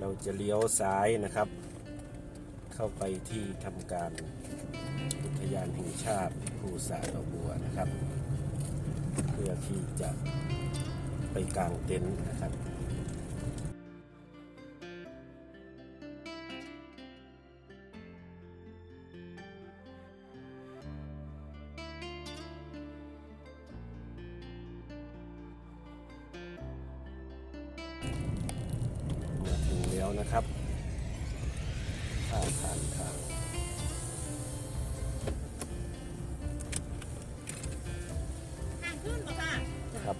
เราจะเลี้ยวซ้ายนะครับ เข้าไปที่ทำการอุทยานแห่งชาติภูสาดอกบัวนะครับ เพื่อที่จะไปกางเต็นท์นะครับ นะครับท่าผ่านทางทางขึ้นบ่ค่ะครับ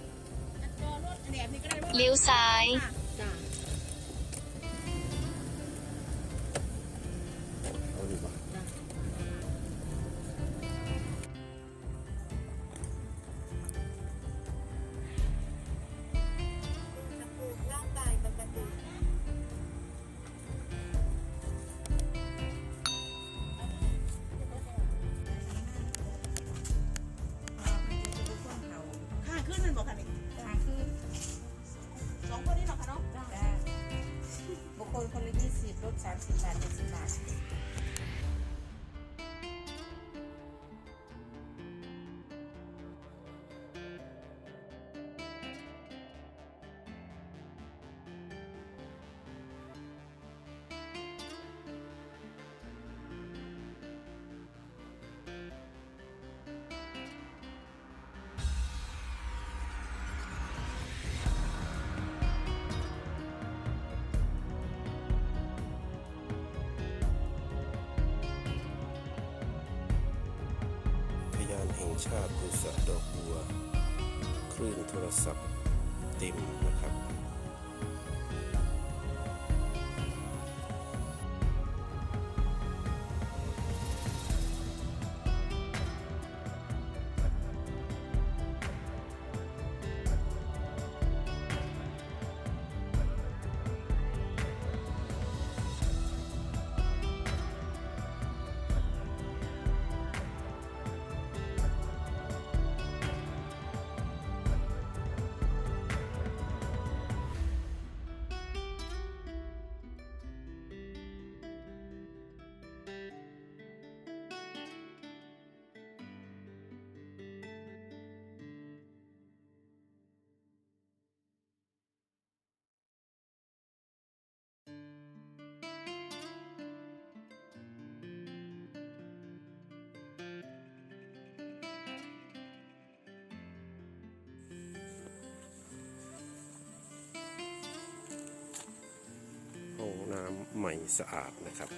อันตัวรถแหนบนี่ก็ได้บ่เลี้ยวซ้าย ชาติภูสะดอกบัว คลื่นโทรศัพท์ติ่ม ใหม่สะอาดนะครับ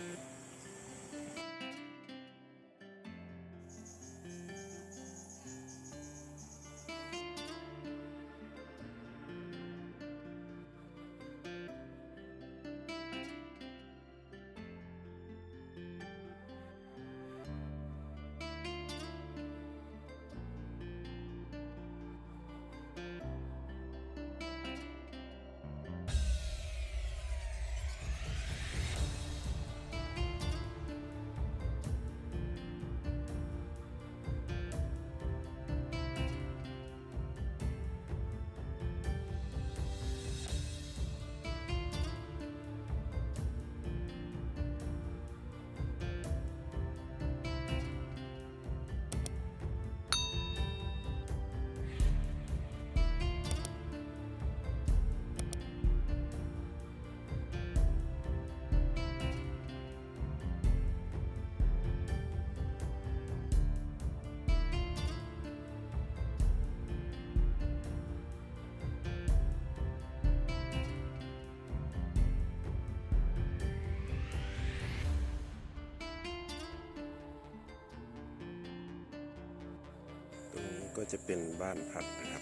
จะเป็นบ้านพัก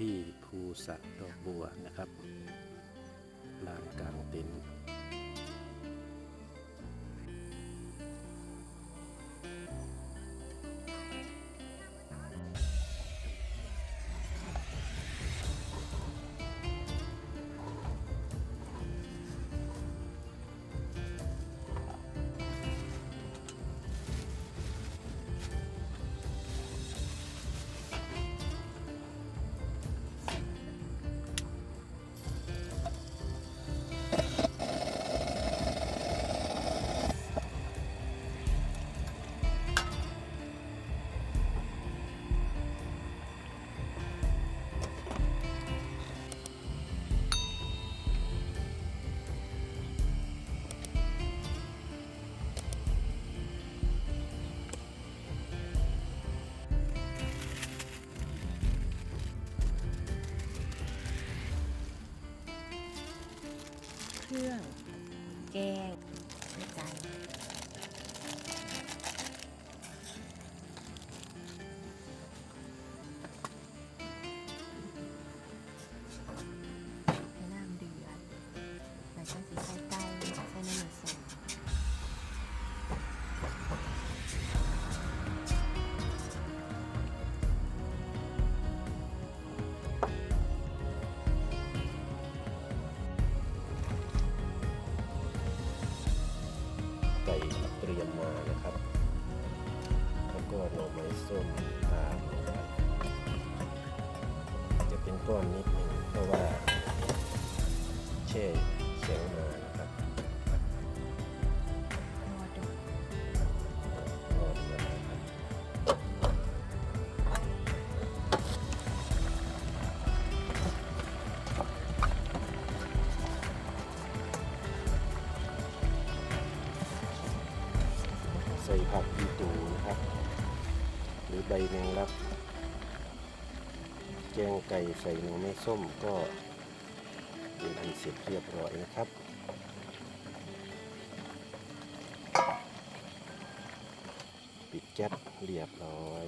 ที่ภูสะดอกบัวนะครับลานกลางเต็นท์ รื่อง แกงไม่ใจ จะเป็นก้อนนิดนึงเพราะว่าเช่ แมงลัก แกงไก่ใส่หนูไม่ส้มก็เป็นอันเสร็จเรียบร้อยนะครับปิดแก๊สเรียบร้อย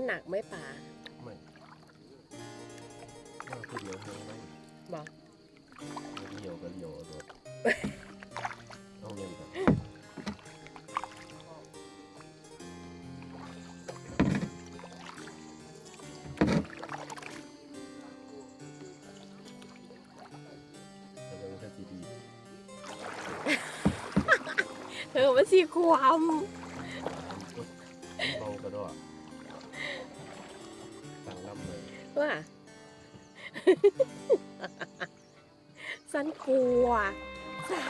มันหนักไหมป่าไม่น่าขึ้นเยอะเลยบอกเหี่ยวกันเหี่ยวตัวเอาเงินกันแต่มันก็จะดีเธอมันสีความ ว่ะ สันกลัวสา